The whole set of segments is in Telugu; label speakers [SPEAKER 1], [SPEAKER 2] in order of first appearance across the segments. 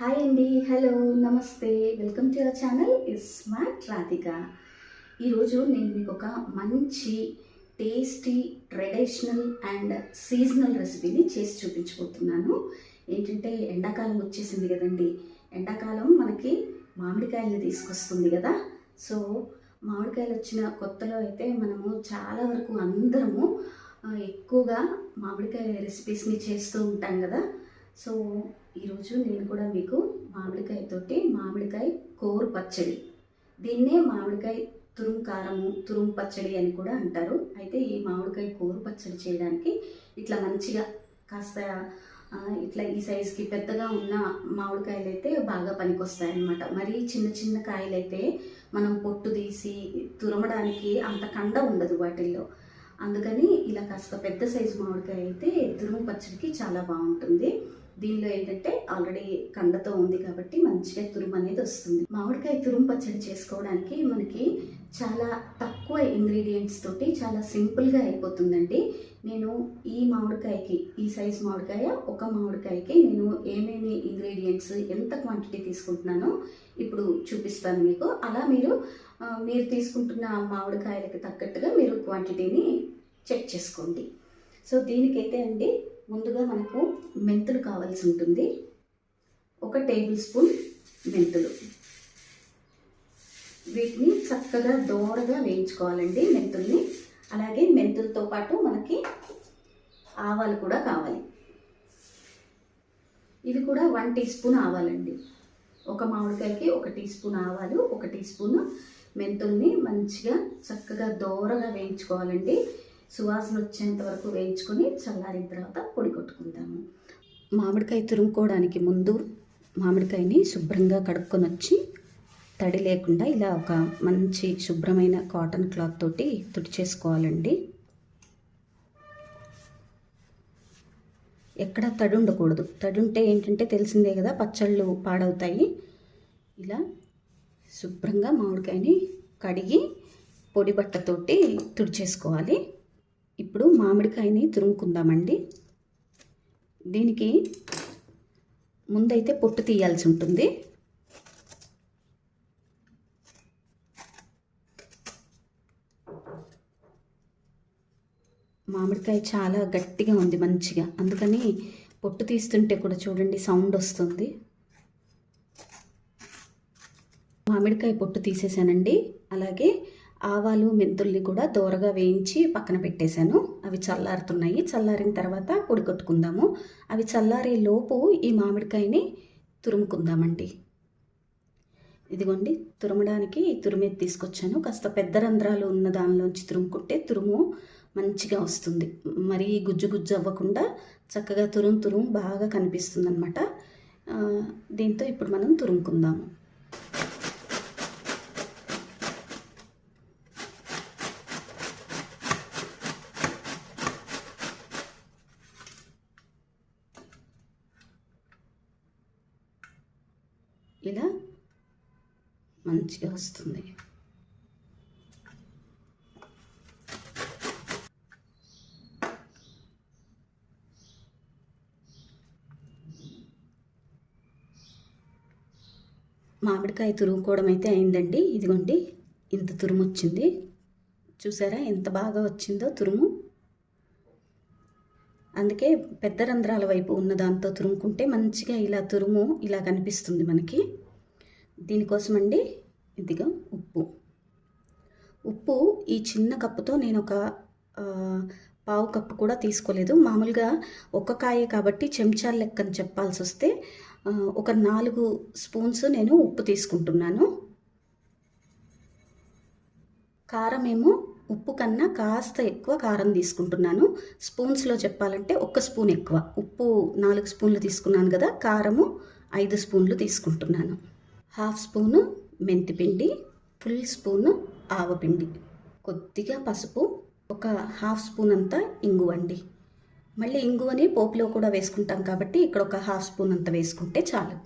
[SPEAKER 1] హాయ్ అండి హలో నమస్తే. Welcome to our channel. Is smart Radhika. ఈరోజు నేను మీకు ఒక మంచి టేస్టీ ట్రెడిషనల్ అండ్ సీజనల్ రెసిపీని చేసి చూపించబోతున్నాను. ఏంటంటే ఎండాకాలం వచ్చేసింది కదండి. ఎండాకాలం మనకి మామిడికాయలని తీసుకొస్తుంది కదా. సో మామిడికాయలు వచ్చిన కొత్తలో అయితే మనము చాలా వరకు అందరము ఎక్కువగా మామిడికాయ రెసిపీస్ని చేస్తూ ఉంటాం కదా. సో ఈరోజు నేను కూడా మీకు మామిడికాయతోటి మామిడికాయ కోరు పచ్చడి. దీన్నే మామిడికాయ తురుము కారము తురుము పచ్చడి అని కూడా అంటారు. అయితే ఈ మామిడికాయ కోరు పచ్చడి చేయడానికి ఇట్లా మంచిగా కాస్త ఇట్లా ఈ సైజుకి పెద్దగా ఉన్న మామిడికాయలు అయితే బాగా పనికొస్తాయి అన్నమాట మరీ చిన్న చిన్న కాయలు అయితే మనం పొట్టు తీసి తురమడానికి అంత కండ ఉండదు వాటిల్లో. అందుకని ఇలా కాస్త పెద్ద సైజు మామిడికాయ అయితే తురుము పచ్చడికి చాలా బాగుంటుంది. దీనిలో ఏంటంటే ఆల్రెడీ కండతో ఉంది కాబట్టి మంచిగా తురుము అనేది వస్తుంది. మామిడికాయ తురుము పచ్చడి చేసుకోవడానికి మనకి చాలా తక్కువ ఇంగ్రీడియంట్స్ తోటి చాలా సింపుల్గా అయిపోతుందండి. నేను ఈ మామిడికాయకి ఈ సైజ్ మామిడికాయ ఒక మామిడికాయకి నేను ఏమేమి ఇంగ్రీడియంట్స్ ఎంత క్వాంటిటీ తీసుకుంటున్నానో ఇప్పుడు చూపిస్తాను మీకు. అలా మీరు మీరు తీసుకుంటున్న మామిడికాయలకి తగ్గట్టుగా మీరు క్వాంటిటీని చెక్ చేసుకోండి. సో దీనికైతే అండి ముందుగా మనకు మెంతులు కావాల్సి ఉంటుంది. ఒక టేబుల్ స్పూన్ మెంతులు. వీటిని చక్కగా దోరగా వేయించుకోవాలండి మెంతుల్ని. అలాగే మెంతులతో పాటు మనకి ఆవాలు కూడా కావాలి. ఇవి కూడా వన్ టీ స్పూన్ ఆవాలండి. ఒక మామిడికాయకి ఒక టీ స్పూన్ ఆవాలు ఒక టీ స్పూన్ మెంతుల్ని మంచిగా చక్కగా దోరగా వేయించుకోవాలండి. సువాసన వచ్చేంత వరకు వేయించుకొని చల్లారిన తర్వాత పొడి కొట్టుకుందాము. మామిడికాయ తురుముకోవడానికి ముందు మామిడికాయని శుభ్రంగా కడుక్కొని వచ్చి తడి లేకుండా ఇలా ఒక మంచి శుభ్రమైన కాటన్ క్లాత్ తోటి తుడిచేసుకోవాలండి. ఎక్కడ తడి ఉండకూడదు. తడి ఉంటే ఏంటంటే తెలిసిందే కదా పచ్చళ్ళు పాడవుతాయి. ఇలా శుభ్రంగా మామిడికాయని కడిగి పొడి బట్టతోటి తుడిచేసుకోవాలి. ఇప్పుడు మామిడికాయని తురుముకుందామండి. దీనికి ముందైతే పొట్టు తీయాల్సి ఉంటుంది. మామిడికాయ చాలా గట్టిగా ఉంది మంచిగా. అందుకని పొట్టు తీస్తుంటే కూడా చూడండి సౌండ్ వస్తుంది. మామిడికాయ పొట్టు తీసేసానండి. అలాగే ఆవాలు మెంతుల్ని కూడా దోరగా వేయించి పక్కన పెట్టేశాను. అవి చల్లారుతున్నాయి. చల్లారిన తర్వాత పొడికొట్టుకుందాము అవి చల్లారే లోపు ఈ మామిడికాయని తురుముకుందామండి. ఇదిగోండి తురమడానికి తురిమేది తీసుకొచ్చాను. కాస్త పెద్ద రంధ్రాలు ఉన్న దానిలోంచి తురుముకుంటే తురుము మంచిగా వస్తుంది. మరీ గుజ్జు గుజ్జు అవ్వకుండా చక్కగా తురుము తురుము బాగా కనిపిస్తుంది అనమాట దీంతో ఇప్పుడు మనం తురుముకుందాము. ఇలా మంచిగా వస్తుంది. మామిడికాయ తురుముకోవడం అయితే అయిందండి. ఇదిగోండి ఇంత తురుము వచ్చింది చూసారా ఎంత బాగా వచ్చిందో తురుము. అందుకే పెద్ద రంధ్రాల వైపు ఉన్న దాంతో తురుముకుంటే మంచిగా ఇలా తురుము ఇలా కనిపిస్తుంది మనకి. దీనికోసం అండి ఇదిగా ఉప్పు. ఉప్పు ఈ చిన్న కప్పుతో నేను ఒక పావు కప్పు కూడా తీసుకోలేదు. మామూలుగా ఒక కాయ కాబట్టి చెంచాల లెక్కని చెప్పాల్సి వస్తే ఒక నాలుగు స్పూన్స్ నేను ఉప్పు తీసుకుంటున్నాను. కారం ఏమో ఉప్పు కన్నా కాస్త ఎక్కువ కారం తీసుకుంటున్నాను. స్పూన్స్లో చెప్పాలంటే ఒక్క స్పూన్ ఎక్కువ. ఉప్పు నాలుగు స్పూన్లు తీసుకున్నాను కదా కారము ఐదు స్పూన్లు తీసుకుంటున్నాను. హాఫ్ స్పూను మెంతిపిండి ఫుల్ స్పూను ఆవపిండి కొద్దిగా పసుపు ఒక హాఫ్ స్పూన్ అంతా ఇంగువ అండి. మళ్ళీ ఇంగువని పోపులో కూడా వేసుకుంటాం కాబట్టి ఇక్కడ ఒక హాఫ్ స్పూన్ అంత వేసుకుంటే చాలు.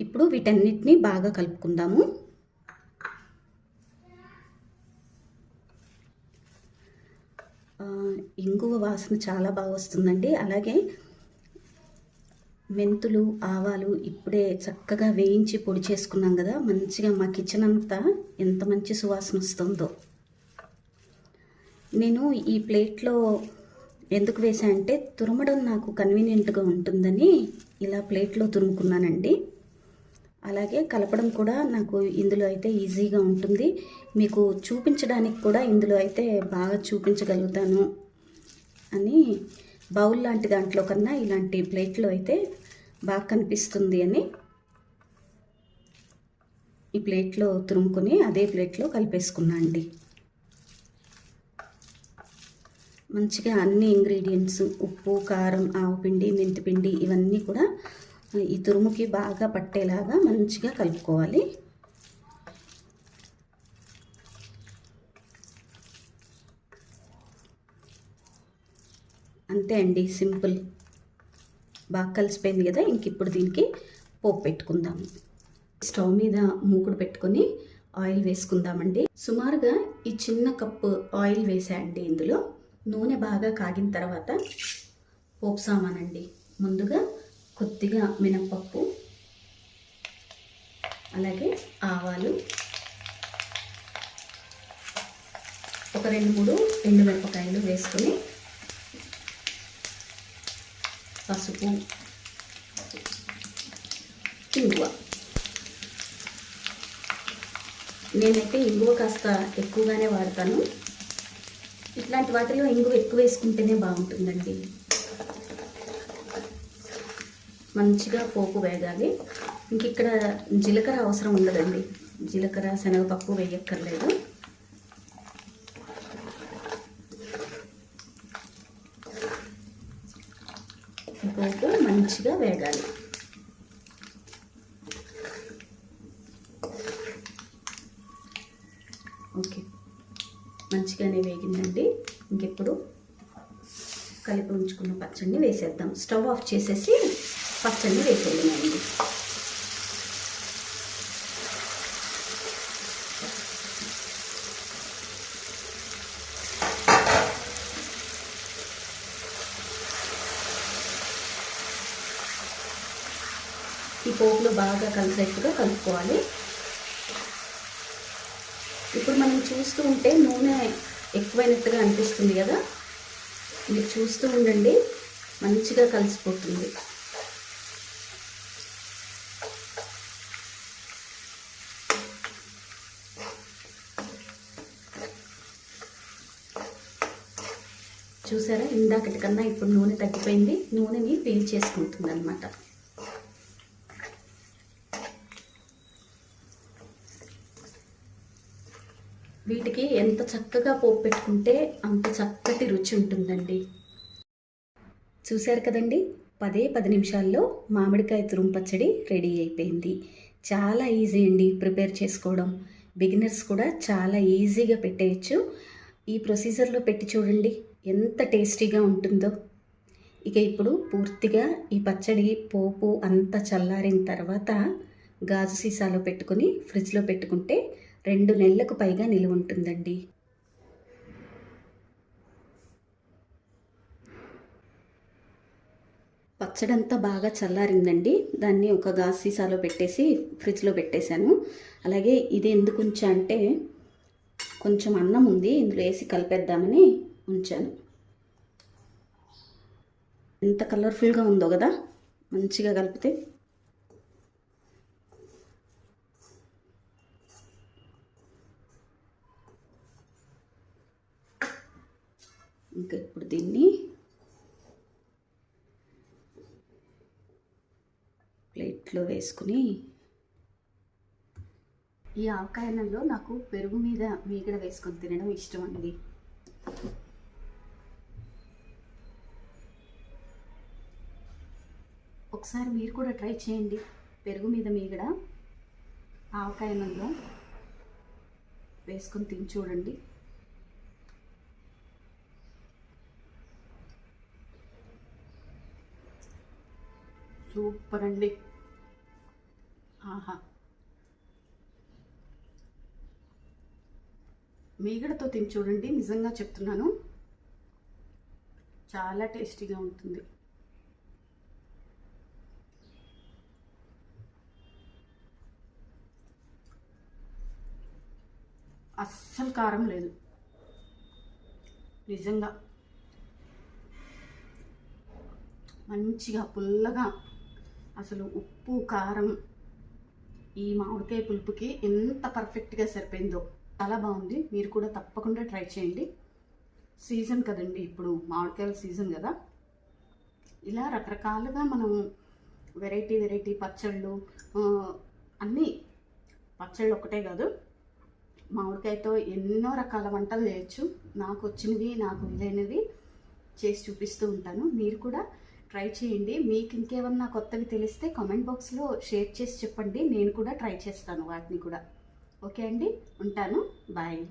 [SPEAKER 1] ఇప్పుడు వీటన్నిటిని బాగా కలుపుకుందాము. ఇంగువ వాసన చాలా బాగా వస్తుందండి. అలాగే మెంతులు ఆవాలు ఇప్పుడే చక్కగా వేయించి పొడి చేసుకున్నాం కదా మంచిగా మా కిచెన్ అంతా ఎంత మంచి సువాసన వస్తుందో. నేను ఈ ప్లేట్లో ఎందుకు వేసా అంటే తురమడం నాకు కన్వీనియంట్గా ఉంటుందని ఇలా ప్లేట్లో తురుముకున్నానండి. అలాగే కలపడం కూడా నాకు ఇందులో అయితే ఈజీగా ఉంటుంది. మీకు చూపించడానికి కూడా ఇందులో అయితే బాగా చూపించగలుగుతాను అని బౌల్ లాంటి దాంట్లో కన్నా ఇలాంటి ప్లేట్లో అయితే బాగా కనిపిస్తుంది అని ఈ ప్లేట్లో తురుముకొని అదే ప్లేట్లో కలిపేసుకున్నా అండి. మంచిగా అన్ని ఇంగ్రీడియంట్స్ ఉప్పు కారం ఆవుపిండి మెంతిపిండి ఇవన్నీ కూడా ఈ తురుముకి బాగా పట్టేలాగా మంచిగా కలుపుకోవాలి. అంతే అండి సింపుల్. బాగా కలిసిపోయింది కదా ఇంక ఇప్పుడు దీనికి పోపు పెట్టుకుందాం. స్టవ్ మీద మూకుడు పెట్టుకొని ఆయిల్ వేసుకుందామండి. సుమారుగా ఈ చిన్న కప్పు ఆయిల్ వేసాయండి ఇందులో. నూనె బాగా కాగిన తర్వాత పోపు సామానండి ముందుగా కొద్దిగా మినప్పప్పు అలాగే ఆవాలు ఒక రెండు మూడు ఎండుమిరపకాయలు వేసుకొని పసుపు ఇంగువ నేనైతే ఇంగువ కాస్త ఎక్కువగానే వాడతాను. ఇట్లాంటి వాటిలో ఇంగువ ఎక్కువ వేసుకుంటేనే బాగుంటుందండి. మంచిగా పోపు వేగాలి. ఇంక ఇక్కడ జీలకర్ర అవసరం ఉండదండి. జీలకర్ర శనగపప్పు వేయక్కర్లేదు. పోపు మంచిగా వేగాలి. ఓకే. మంచిగానే వేగిందండి. ఇంకెప్పుడు కలిపి ఉంచుకున్న పచ్చడిని వేసేద్దాం. స్టవ్ ఆఫ్ చేసేసి పచ్చడిని వేసేద్దామండి. ఈ పోపులో బాగా కలిసేట్టుగా కలుపుకోవాలి. ఇప్పుడు మనం చూస్తూ ఉంటే నూనె ఎక్కువైనట్టుగా అనిపిస్తుంది కదా? మీరు చూస్తూ ఉండండి మంచిగా కలిసిపోతుంది. చూసారా? ఇందాకటి కన్నా ఇప్పుడు నూనె తగ్గిపోయింది. నూనెని పీల్ చేసుకుంటుంది అనమాట వీటికి ఎంత చక్కగా పోపు పెట్టుకుంటే అంత చక్కటి రుచి ఉంటుందండి. చూశారు కదండి? పదే పది నిమిషాల్లో మామిడికాయ తురుము పచ్చడి రెడీ అయిపోయింది. చాలా ఈజీ అండి ప్రిపేర్ చేసుకోవడం. బిగినర్స్ కూడా చాలా ఈజీగా పెట్టేయచ్చు. ఈ ప్రొసీజర్లో పెట్టి చూడండి ఎంత టేస్టీగా ఉంటుందో. ఇక ఇప్పుడు పూర్తిగా ఈ పచ్చడి పోపు అంతా చల్లారిన తర్వాత గాజు సీసాలో పెట్టుకుని ఫ్రిడ్జ్లో పెట్టుకుంటే రెండు నెలలకు పైగా నిలువ ఉంటుందండి. పచ్చడంతా బాగా చల్లారిందండి. దాన్ని ఒక గాజు సీసాలో పెట్టేసి ఫ్రిడ్జ్లో పెట్టేశాను. అలాగే ఇది ఎందుకు ఉంచా అంటే కొంచెం అన్నం ఉంది ఇందులో వేసి కలిపేద్దామని ఉంచాను. ఎంత కలర్ఫుల్గా ఉందో కదా మంచిగా కలిపితే. ఇంకా ఇప్పుడు దీన్ని ప్లేట్లో వేసుకుని ఈ ఆవకాయనంలో నాకు పెరుగు మీద మీగడ వేసుకొని తినడం ఇష్టం అండి. ఒకసారి మీరు కూడా ట్రై చేయండి పెరుగు మీద మీగడ ఆవకాయనంలో వేసుకొని తిని చూడండి. సూపర్ అండి. మీగడతో తిని చూడండి నిజంగా చెప్తున్నాను. చాలా టేస్టీగా ఉంటుంది.
[SPEAKER 2] అస్సలు కారం లేదు. నిజంగా. మంచిగా పుల్లగా. అసలు ఉప్పు కారం ఈ మామిడికాయ పులుపుకి ఎంత పర్ఫెక్ట్గా సరిపోయిందో చాలా బాగుంది. మీరు కూడా తప్పకుండా ట్రై చేయండి. సీజన్ కదండి ఇప్పుడు మామిడికాయల సీజన్ కదా. ఇలా రకరకాలుగా మనం వెరైటీ వెరైటీ పచ్చళ్ళు అన్నీ పచ్చళ్ళు ఒకటే కాదు మామిడికాయతో ఎన్నో రకాల వంటలు చేయొచ్చు. నాకు వచ్చినవి నాకు వీలైనవి చేసి చూపిస్తూ ఉంటాను. మీరు కూడా ట్రై చేయండి. మీకు ఇంకేమన్నా కొత్తవి తెలిస్తే కామెంట్ బాక్స్లో షేర్ చేసి చెప్పండి. నేను కూడా ట్రై చేస్తాను వాటిని కూడా. ఓకే అండి? ఉంటాను. బాయ్